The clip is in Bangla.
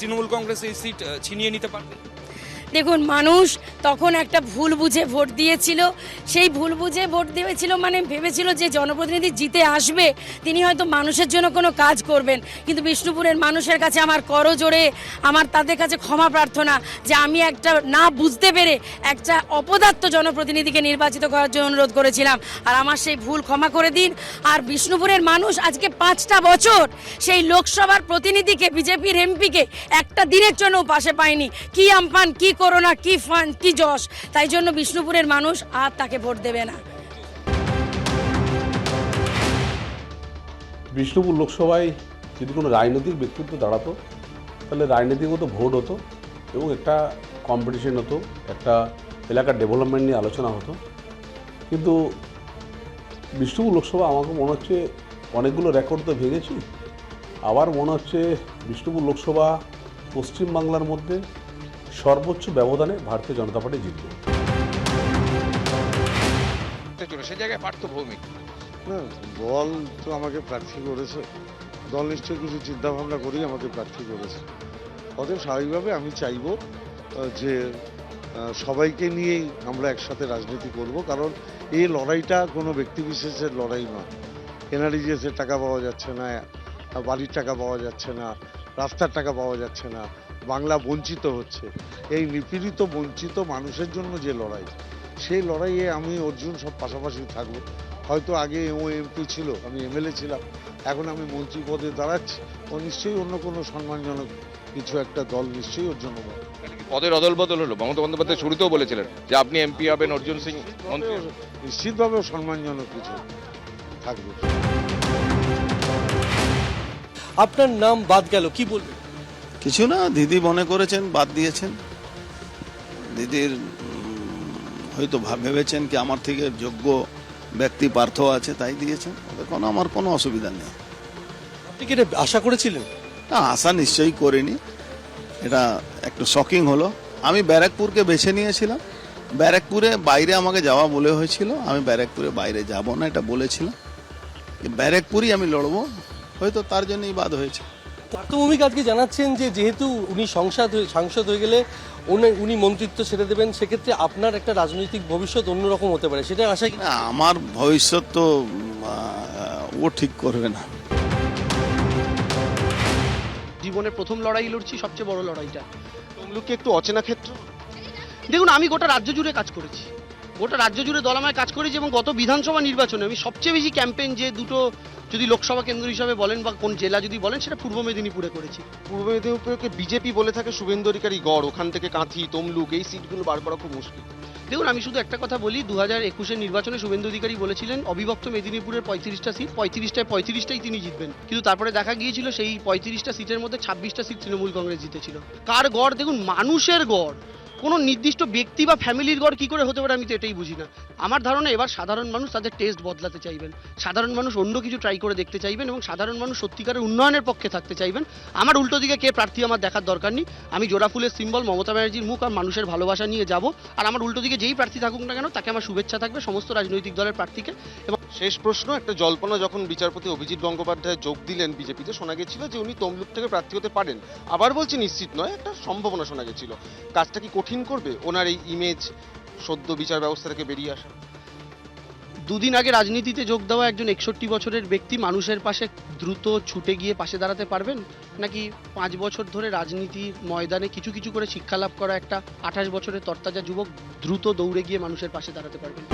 তৃণমূল কংগ্রেস এই সিট ছিনিয়ে নিতে পারবে? দেখুন, মানুষ তখন একটা ভুল বুঝে ভোট দিয়েছিল। সেই ভুল বুঝে ভোট দিয়েছিল মানে ভেবেছিল যে জনপ্রতিনিধি জিতে আসবে, তিনি হয়তো মানুষের জন্য কোনো কাজ করবেন। কিন্তু বিষ্ণুপুরের মানুষের কাছে আমার করজোড়ে, আমার তাদের কাছে ক্ষমা প্রার্থনা যে আমি একটা না বুঝতে পেরে একটা অপদার্থ জনপ্রতিনিধিকে নির্বাচিত করার জন্য অনুরোধ করেছিলাম। আর আমার সেই ভুল ক্ষমা করে দিন। আর বিষ্ণুপুরের মানুষ আজকে পাঁচটা বছর সেই লোকসভার প্রতিনিধিকে, বিজেপির এমপিকে একটা দিনের জন্য পাশে পায়নি। কি আমফান, কি করোনা কি ফান, কি যশ। তাই জন্য বিষ্ণুপুরের মানুষ আর তাকে ভোট দেবে না। বিষ্ণুপুর লোকসভায় যদি কোনো রাজনৈতিক ব্যক্তিত্ব দাঁড়াতো, তাহলে রাজনৈতিক রাজনীতিগত ভোট হতো, এবং একটা কম্পিটিশন হতো, একটা এলাকার ডেভেলপমেন্ট নিয়ে আলোচনা হতো। কিন্তু বিষ্ণুপুর লোকসভা আমাকে মনে হচ্ছে অনেকগুলো রেকর্ড তো ভেঙেছি। আবার মনে হচ্ছে বিষ্ণুপুর লোকসভা পশ্চিমবাংলার মধ্যে সর্বোচ্চ ব্যবধানে ভারতীয় জনতা পার্টি জিতবে। চলে সে জায়গায় পার্থ ভৌমিক। দল তো আমাকে প্রার্থী করেছে। দল নিশ্চয়ই কিছু চিন্তা ভাবনা করেই আমাকে প্রার্থী করেছে। অতএব স্বাভাবিকভাবে আমি চাইব যে সবাইকে নিয়েই আমরা একসাথে রাজনীতি করব কারণ এই লড়াইটা কোনো ব্যক্তিবিশেষের লড়াই নয়। এনআরইজিএসের টাকা পাওয়া যাচ্ছে না বাড়ির টাকা পাওয়া যাচ্ছে না রাস্তার টাকা পাওয়া যাচ্ছে না বাংলা বঞ্চিত হচ্ছে। এই নিপীড়িত বঞ্চিত মানুষের জন্য যে লড়াই সেই লড়াইয়ে আমি অর্জুন সব পাশাপাশি থাকব। হয়তো আগে ও এমপি ছিল আমি এমএলএ ছিলাম এখন আমি মন্ত্রী পদে দাঁড়াচ্ছি। ও নিশ্চয়ই অন্য কোনো সম্মানজনক কিছু একটা দল নিশ্চয়ই ওর জন্য পদের অদল বদল হলো? মমতা বন্দ্যোপাধ্যায় শুরুতেও বলেছিলেন যে আপনি এমপি হবেন অর্জুন সিং। নিশ্চিতভাবে সম্মানজনক কিছু থাকবে। আপনার নাম বাদ গেল কি বলবেন? কিছু না দিদি মনে করেছেন বাদ দিয়েছেন। দিদির হয়তো ভেবেছেন কি আমার থেকে যোগ্য ব্যক্তি পার্থ আছে তাই দিয়েছেন। কোনো আমার কোনো অসুবিধা নেই। আপনি কি এটা আশা করেছিলেন? না আশা নিশ্চয়ই করিনি। এটা একটু শকিং হলো। আমি ব্যারাকপুরকে বেছে নিয়েছিলাম। ব্যারাকপুরে বাইরে আমাকে যাওয়া বলে হয়েছিল। আমি ব্যারাকপুরে বাইরে যাব না এটা বলেছিলাম। ব্যারাকপুরই আমি লড়বো। হয়তো তার জন্যই বাদ হয়েছে। পার্থভূমিক আজকে জানাচ্ছেন যে যেহেতু উনি সংসদ হয়ে- সাংসদ হয়ে গেলে উনি উনি মন্ত্রিত্ব ছেড়ে দেবেন সেক্ষেত্রে আপনার একটা রাজনৈতিক ভবিষ্যৎ অন্যরকম হতে পারে। সেটা আশা কি? না আমার ভবিষ্যৎ তো ও ঠিক করবে না। জীবনের প্রথম লড়াই লড়ছি সবচেয়ে বড় লড়াইটা। তমলুককে একটু অচেনা ক্ষেত্র। দেখুন আমি গোটা রাজ্য জুড়ে কাজ করেছি। গোটা রাজ্য জুড়ে দল আমায় কাজ করেছি এবং গত বিধানসভা নির্বাচনে আমি সবচেয়ে বেশি ক্যাম্পেইন যে দুটো যদি লোকসভা কেন্দ্র হিসাবে বলেন বা কোন জেলা যদি বলেন সেটা পূর্ব মেদিনীপুরে করেছি। পূর্ব মেদিনীপুরকে বিজেপি বলে থাকে শুভেন্দু অধিকারী গড় ওখান থেকে কাঁথি তমলুক এই সিটগুলো বার করা খুব মুশকিল। দেখুন আমি শুধু একটা কথা বলি দু হাজার একুশের নির্বাচনে শুভেন্দু অধিকারী বলেছিলেন অবিভক্ত মেদিনীপুরের পঁয়ত্রিশটা সিট পঁয়ত্রিশটায় পঁয়ত্রিশটাই তিনি জিতবেন। কিন্তু তারপরে দেখা গিয়েছিল সেই পঁয়ত্রিশটা সিটের মধ্যে ছাব্বিশটা সিট তৃণমূল কংগ্রেস জিতেছিল। কার গড়? দেখুন মানুষের গড়। কোনো নির্দিষ্ট ব্যক্তি বা ফ্যামিলির গড় কি করে হতে পারে আমি তো এটাই বুঝি না। আমার ধারণা এবার সাধারণ মানুষ তাদের টেস্ট বদলাতে চাইবেন। সাধারণ মানুষ অন্য কিছু ট্রাই করে দেখতে চাইবেন এবং সাধারণ মানুষ সত্যিকারের উন্নয়নের পক্ষে থাকতে চাইবেন। আমার উল্টো দিকে কে প্রার্থী আমার দেখার দরকার নেই। আমি জোড়া ফুলের সিম্বল মমতা ব্যানার্জির মুখ আর মানুষের ভালোবাসা নিয়ে যাব। আর আমার উল্টো দিকে যেই প্রার্থী থাকুক না কেন, তাকে আমার শুভেচ্ছা থাকবে সমস্ত রাজনৈতিক দলের প্রার্থীকে। শেষ প্রশ্ন, একটা জল্পনা যখন বিচারপতি অভিজিৎ গঙ্গোপাধ্যায় যোগ দিলেন বিজেপিতে, শোনা গেছিল যে উনি তমলুক থেকে প্রার্থী হতে পারেন। আবার বলছি নিশ্চিত নয়, একটা সম্ভাবনা শোনা গেছিল। কাজটা কি কঠিন করবে? ওনার এই ইমেজ সদ্য বিচার ব্যবস্থা থেকে বেরিয়ে আসা। দুদিন আগে রাজনীতিতে যোগ দেওয়া একজন একষট্টি বছরের ব্যক্তি মানুষের পাশে দ্রুত ছুটে গিয়ে পাশে দাঁড়াতে পারবেন? নাকি পাঁচ বছর ধরে রাজনীতির ময়দানে কিছু কিছু করে শিক্ষা লাভ করা একটা আঠাশ বছরের তরতাজা যুবক দ্রুত দৌড়ে গিয়ে মানুষের পাশে দাঁড়াতে পারবেন?